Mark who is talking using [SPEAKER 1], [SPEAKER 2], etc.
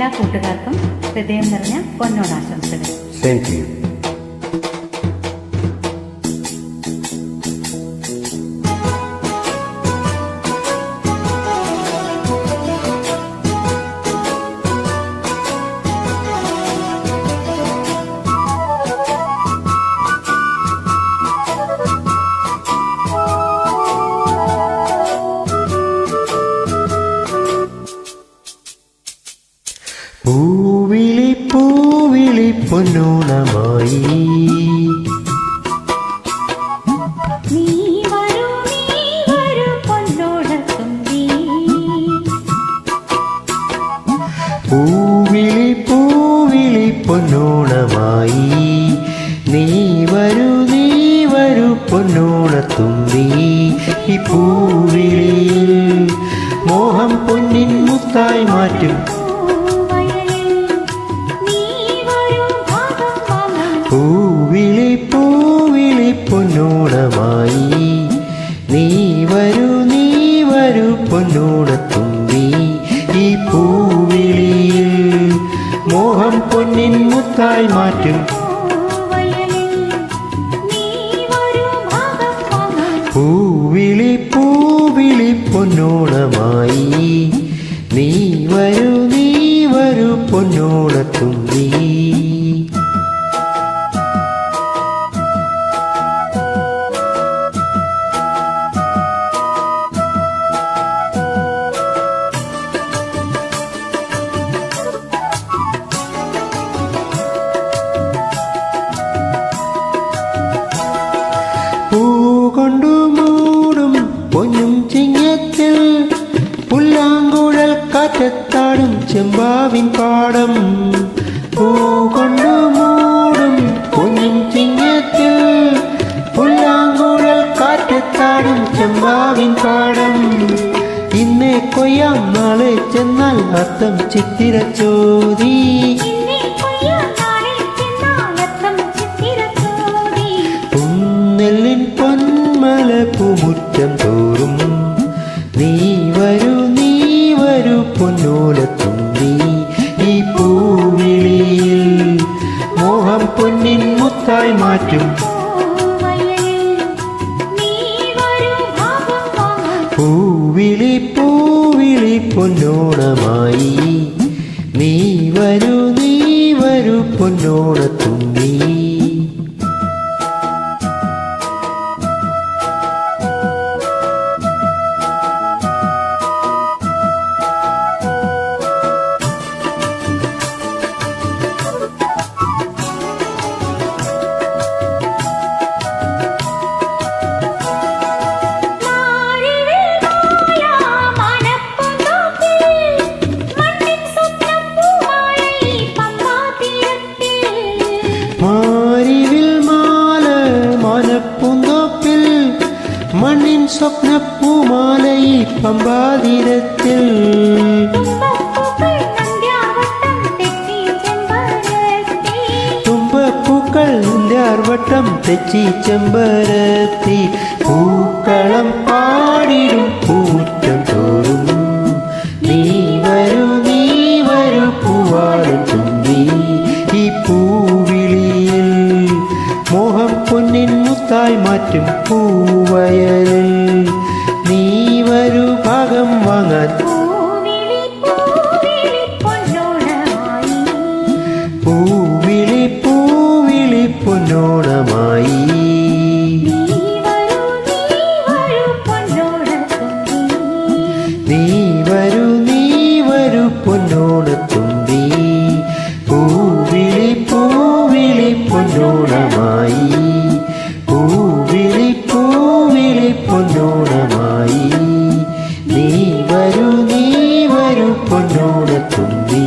[SPEAKER 1] എല്ലാ കൂട്ടുകാർക്കും ഹൃദയം നിറഞ്ഞ പൊന്നോണാശംസകൾ
[SPEAKER 2] പൊന്നോണമായി. പൂവിളി പൂവിളി പൊന്നോണമായി. നീ വരൂ നീ വരൂ പൊന്നോണത്തുമ്പി ഈ പൂവിളിയിൽ മോഹം പൊന്നിൻ മുത്തായി മാറ്റും മോഹം പൊന്നിൻ മുത്തായി മാറ്റും. പൂവിളി പൂവിളി പൊന്നോണമായി. കാറ്റത്താടും ചെമ്പാവിൻ പാടം പൂ കൊണ്ടു മൂടും പൊന്നും ചിങ്ങത്തിൽ പുല്ലാങ്കുഴൽ കാറ്റത്താടും ചെമ്പാവിൻ പാടം ഇന്നേ കൊയ്യാം നാളെ ചെന്നാൽ അത്തം ചിത്തിര ചോദി വരൂ പൊന്നോലത്തുമ്പി ഈ പൂവിളിയിൽ മോഹം പൊന്നിൻ മുത്തായി മാറ്റും. പൂവിളി പൂവിളി പൊന്നോണമായി. നീ വരൂ നീ വരൂ പൊന്നോണത്തുമ്പി മണ്ണിൻ സ്വപ്നപ്പൂമാലൈ പമ്പാതിരത്തിൽ. തുമ്പപ്പൂക്കൾ നിന്റെ അർവട്ടം തെച്ചി ചെമ്പരത്തി. പൂക്കളം പാടിടും പൂറ്റം തോറും. നീ വരൂ നീ വരൂ പൂവാടും തുമ്പി ഈ പൂവിളിയിൽ മോഹം പൊന്നിൻ മുത്തായി മാറ്റും പൂവയലിൽ നീ വരൂ നീ വരൂ പൊന്നോണത്തുമ്പി പൂവിളി പൂവിളി പൊന്നോണമായി. പൂവിളി പൂവിളി പൊന്നോണമായി. നീ വരൂ നീ വരൂ പൊന്നോണത്തുമ്പി